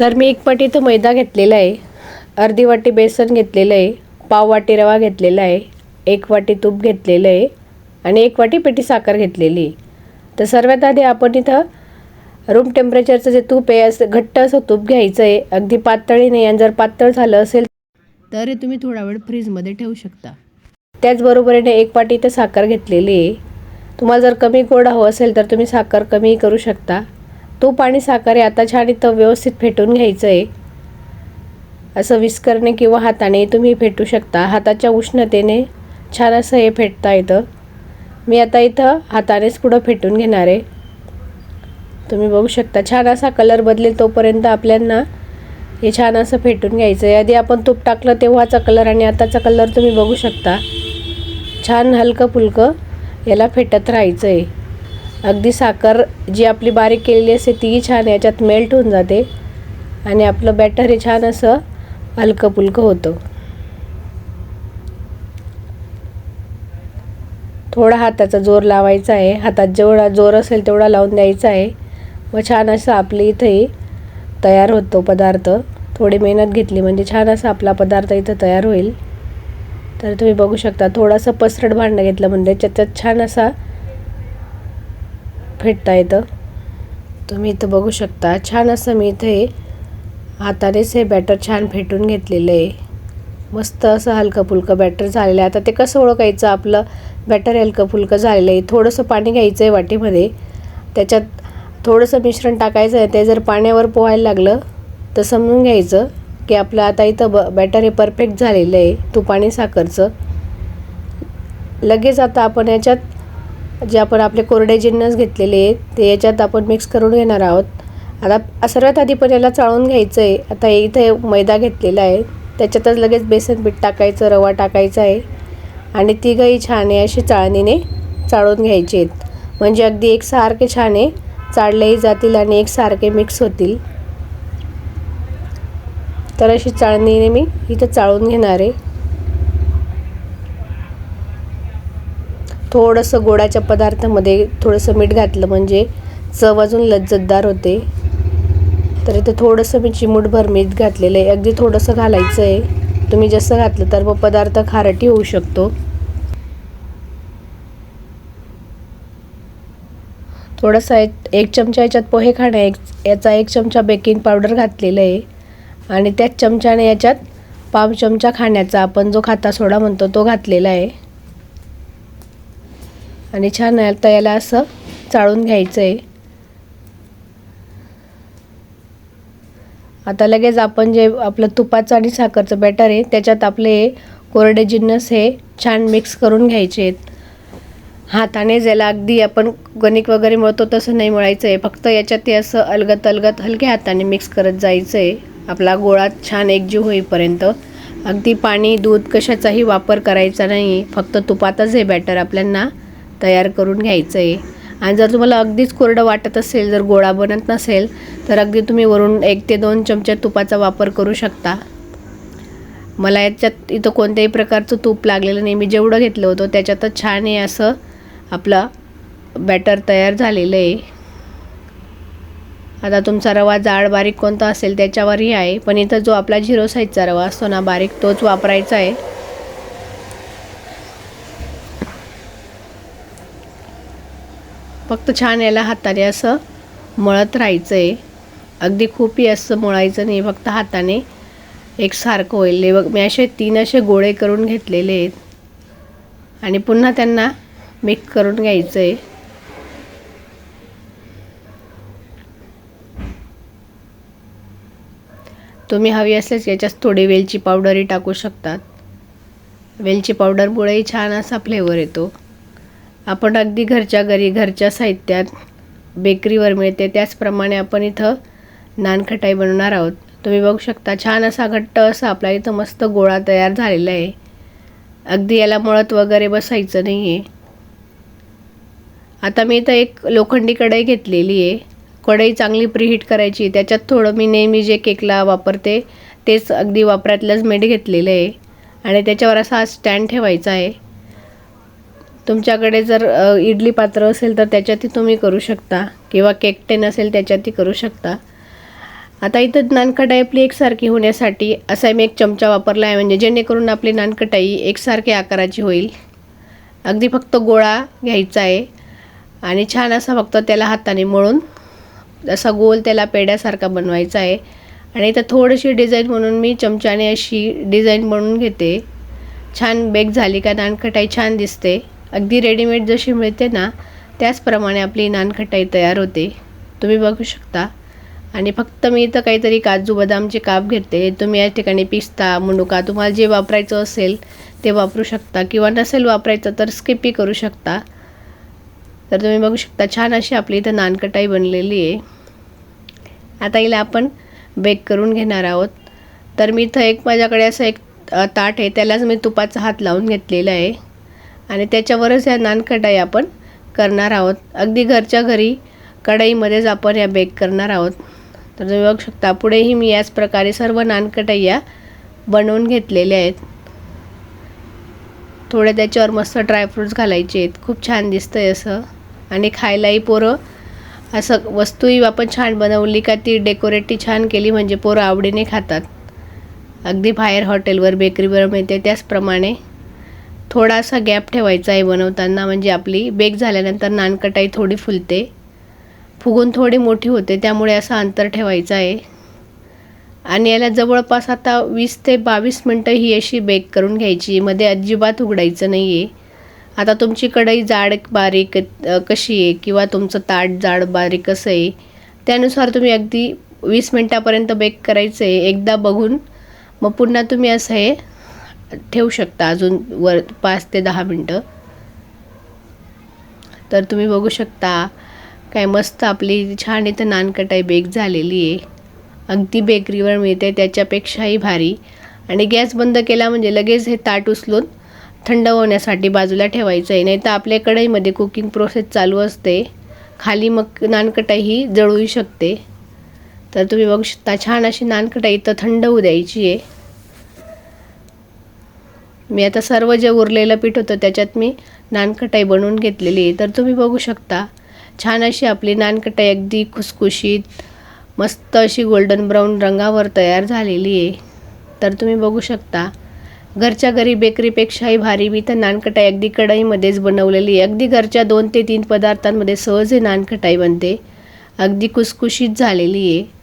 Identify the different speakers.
Speaker 1: तर मी एक पाटी तर मैदा घेतलेला आहे. अर्धी वाटी बेसन घेतलेलं आहे. पाव वाटी रवा घेतलेला आहे. एक वाटी तूप घेतलेलं आहे. आणि एक वाटी पेटी साखर घेतलेली आहे. तर सर्वात आधी आपण इथं रूम टेम्परेचरचं जे तूप आहे असं घट्ट असं तूप घ्यायचं आहे. अगदी पातळी नाही आणि जर पातळ झालं असेल तर तुम्ही थोडा वेळ फ्रीजमध्ये ठेवू शकता. त्याचबरोबरीने एक पाटी इथं साखर घेतलेली आहे. तुम्हाला जर कमी गोड हवं असेल तर तुम्ही साखर कमी करू शकता. तूप आणि साखर हे आता छान इथं व्यवस्थित फेटून घ्यायचं आहे असं विस्करणे किंवा हाताने तुम्ही फेटू शकता. हाताच्या उष्णतेने छान असं हे फेटता येतं. मी आता इथं हातानेच पुढं फेटून घेणार आहे. तुम्ही बघू शकता छान असा कलर बदलेल तोपर्यंत आपल्यांना हे छान असं फेटून घ्यायचं आहे आधी आपण तूप टाकलं तेव्हाचा कलर आणि आताचा कलर तुम्ही बघू शकता. छान हलकं फुलकं याला फेटत राहायचं आहे अगदी साखर जी आपली बारीक केलेली असते तीही छान याच्यात मेल्ट होऊन जाते. आणि आपलं बॅटर हे छान असं हलकं फुलकं होतं. थोडा हाताचा जोर लावायचा आहे. हातात जेवढा जोर असेल तेवढा लावून द्यायचा आहे. व छान असं आपली इथंही तयार होतो पदार्थ. थोडी मेहनत घेतली म्हणजे छान असा आपला पदार्थ इथं तयार होईल. तर तुम्ही बघू शकता थोडंसं पसरट भांडं घेतलं म्हणजे त्याच्यात छान असा फेटता येतं. तुम्ही इथं बघू शकता. छान असं मी इथे हातानेच हे बॅटर छान फेटून घेतलेलं आहे. मस्त असं हलकं फुलकं बॅटर झालेलं आहे. आता ते कसं ओळखायचं? आपलं बॅटर हलकं फुलकं झालेलं आहे. थोडंसं पाणी घ्यायचं आहे वाटीमध्ये. त्याच्यात थोडंसं मिश्रण टाकायचं आहे. ते जर पाण्यावर पोहायला लागलं तर समजून घ्यायचं की आपलं आता इथं ब बॅटर हे परफेक्ट झालेलं आहे. तूप आणि साखरचं. लगेच आता आपण याच्यात जे आपण आपले कोरडे जिन्नस घेतलेले आहेत ते याच्यात आपण मिक्स करून घेणार आहोत. आता सर्वात आधी पण याला चाळून घ्यायचं आहे आता इथे मैदा घेतलेला आहे. त्याच्यातच लगेच बेसन पीठ टाकायचं रवा टाकायचा आहे. आणि तिघंही छान आहे अशी चाळणीने चाळून घ्यायचे आहेत. म्हणजे अगदी एकसारखे छान आहे चाळलेही जातील आणि एकसारखे मिक्स होतील. तर अशी चाळणीने मी इथं चाळून घेणार आहे. थोडंसं गोडाच्या पदार्थामध्ये थोडंसं मीठ घातलं म्हणजे चव अजून लज्जतदार होते. तर इथं थोडंसं मी चिमूटभर मीठ घातलेलं आहे. अगदी थोडंसं घालायचं आहे. तुम्ही जसं घातलं तर मग पदार्थ खारटी होऊ शकतो. थोडंसं एक चमचा याच्यात पोहे खाणे एक याचा एक चमचा बेकिंग पावडर घातलेलं आहे. आणि त्याच चमच्याने याच्यात पाव चमचा खाण्याचा आपण जो खाता सोडा म्हणतो तो घातलेला आहे. आणि छान आता याला असं चाळून घ्यायचं आहे आता लगेच आपण जे आपलं तुपाचं आणि साखरचं बॅटर आहे त्याच्यात आपले कोरडे जिन्नस हे छान मिक्स करून घ्यायचे आहेत. हाताने ज्याला अगदी आपण गणिक वगैरे मळतो तसं नाही मळायचं आहे फक्त याच्यात ते असं अलगत अलगत हलक्या हाताने मिक्स करत जायचं आहे आपला गोळा छान एकजीव होईपर्यंत. अगदी पाणी दूध कशाचाही वापर करायचा नाही. फक्त तुपातच हे बॅटर आपल्यांना तयार करून घ्यायचं आहे आणि जर तुम्हाला अगदीच कोरडं वाटत असेल जर गोळा बनत नसेल तर अगदी तुम्ही वरून एक ते दोन चमचे तुपाचा वापर करू शकता. मला याच्यात इथं कोणत्याही प्रकारचं तूप लागलेलं नाही. मी जेवढं घेतलं होतं त्याच्यातच छान आहे असं आपलं बॅटर तयार झालेलं आहे. आता तुमचा रवा जाड बारीक कोणता असेल त्याच्यावरही आहे. पण इथं जो आपला झिरो साईजचा रवा असतो ना बारीक तोच वापरायचा आहे. फक्त छान याला हाताने असं मळत राहायचं आहे अगदी खूपही असं मळायचं नाही फक्त हाताने एकसारखं होईल. बघ मी असे तीन असे गोळे करून घेतलेले आहेत. आणि पुन्हा त्यांना मिक्स करून घ्यायचं आहे तुम्ही हवी असल्यास याच्यात थोडी वेलची पावडरही टाकू शकतात. वेलची पावडरमुळेही छान असा फ्लेवर येतो. आपण अगदी घरच्या घरी घरच्या साहित्यात बेकरीवर मिळते. त्याचप्रमाणे आपण इथं नानखटाई बनवणार आहोत. तुम्ही बघू शकता छान असा घट्ट असा आपला इथं मस्त गोळा तयार झालेला आहे. अगदी याला मळत वगैरे बसायचं नाही आहे आता मी इथं एक लोखंडी कढई घेतलेली आहे. कढई चांगली प्रीहीट करायची. त्याच्यात थोडं मी नेहमी जे केकला वापरते तेच अगदी वापरातलंच मीठ घेतलेलं आहे. आणि त्याच्यावर असा स्टँड ठेवायचा आहे. तुमच्याकडे जर इडली पात्र असेल तर त्याच्यातही तुम्ही करू शकता. किंवा केक टेन असेल त्याच्यातही करू शकता. आता इथं नानकटाई आपली एकसारखी होण्यासाठी असा मी एक चमचा वापरला आहे म्हणजे जेणेकरून आपली नानकटाई एकसारखी आकाराची होईल. अगदी फक्त गोळा घ्यायचा आहे. आणि छान असा फक्त त्याला हाताने मळून असा गोल त्याला पेड्यासारखा बनवायचा आहे. आणि इथं थोडीशी डिझाईन म्हणून मी चमच्याने अशी डिझाईन बनवून घेते. छान बेक झाली का नानखटाई छान दिसते. अगदी रेडीमेड जशी मिळते ना त्याचप्रमाणे आपली नानखटाई तयार होते. तुम्ही बघू शकता. आणि फक्त मी इथं काहीतरी काजू बदामचे काप घेते. तुम्ही या ठिकाणी पिस्ता मुंडुका तुम्हाला जे वापरायचं असेल ते वापरू शकता. किंवा नसेल वापरायचं तर स्किपही करू शकता. तर तुम्ही बघू शकता छान अशी आपली इथं नानकटाई बनलेली आहे. आता हिला आपण बेक करून घेणार आहोत. तर मी इथं एक माझ्याकडे असं एक ताट आहे. त्यालाच मी तुपाचा हात लावून घेतलेला आहे. आणि त्याच्यावरच ह्या नानकटाई आपण करणार आहोत. अगदी घरच्या घरी कढईमध्येच आपण या बेक करणार आहोत. तर तुम्ही बघू शकता पुढेही मी याच प्रकारे सर्व नानकटाई या बनवून घेतलेल्या आहेत. थोडे त्याच्यावर मस्त ड्रायफ्रूट्स घालायचे आहेत. खूप छान दिसतं आहे असं. आणि खायलाही पोरं. असं वस्तूही आपण छान बनवली का ती डेकोरेटी छान केली म्हणजे पोरं आवडीने खातात. अगदी बाहेर हॉटेलवर बेकरीवर मिळते त्याचप्रमाणे. थोडासा गॅप ठेवायचा आहे बनवताना म्हणजे आपली बेक झाल्यानंतर नानकटाई थोडी फुलते. फुगून थोडी मोठी होते त्यामुळे असं अंतर ठेवायचं आहे. आणि याला जवळपास आता वीस ते बावीस मिनटं ही अशी बेक करून घ्यायची मध्ये अजिबात उघडायचं नाही आहे आता तुमची कढई जाड बारीक कशी आहे किंवा तुमचं ताट जाड बारीक कसं आहे त्यानुसार तुम्ही अगदी वीस मिनटापर्यंत बेक करायचं आहे एकदा बघून मग पुन्हा तुम्ही असं हे ठेवू शकता अजून वर पाच ते दहा मिनटं. तर तुम्ही बघू शकता काय मस्त आपली छान इथं नानकटाई बेक झालेली आहे. अगदी बेकरीवर मिळते त्याच्यापेक्षाही भारी. आणि गॅस बंद केला म्हणजे लगेच हे ताट उचलून थंड होण्यासाठी बाजूला ठेवायचं आहे नाही तर आपल्या कढईमध्ये कुकिंग प्रोसेस चालू असते. खाली मग नानकटाई ही जळूही शकते. तर तुम्ही बघू शकता छान अशी नानकटाई इथं थंड होऊ द्यायची आहे. मी आता सर्व जे उरलेलं पीठ होतं त्याच्यात मी नानकटाई बनवून घेतलेली आहे. तर तुम्ही बघू शकता. छान अशी आपली नानकटाई अगदी खुसखुशीत मस्त अशी गोल्डन ब्राऊन रंगावर तयार झालेली आहे. तर तुम्ही बघू शकता. घरच्या घरी बेकरीपेक्षाही भारी. मी तर नानकटाई अगदी कढईमध्येच बनवलेली आहे. अगदी घरच्या दोन ते तीन पदार्थांमध्ये सहज हे नानकटाई बनते. अगदी कुसकुशीत झालेली आहे.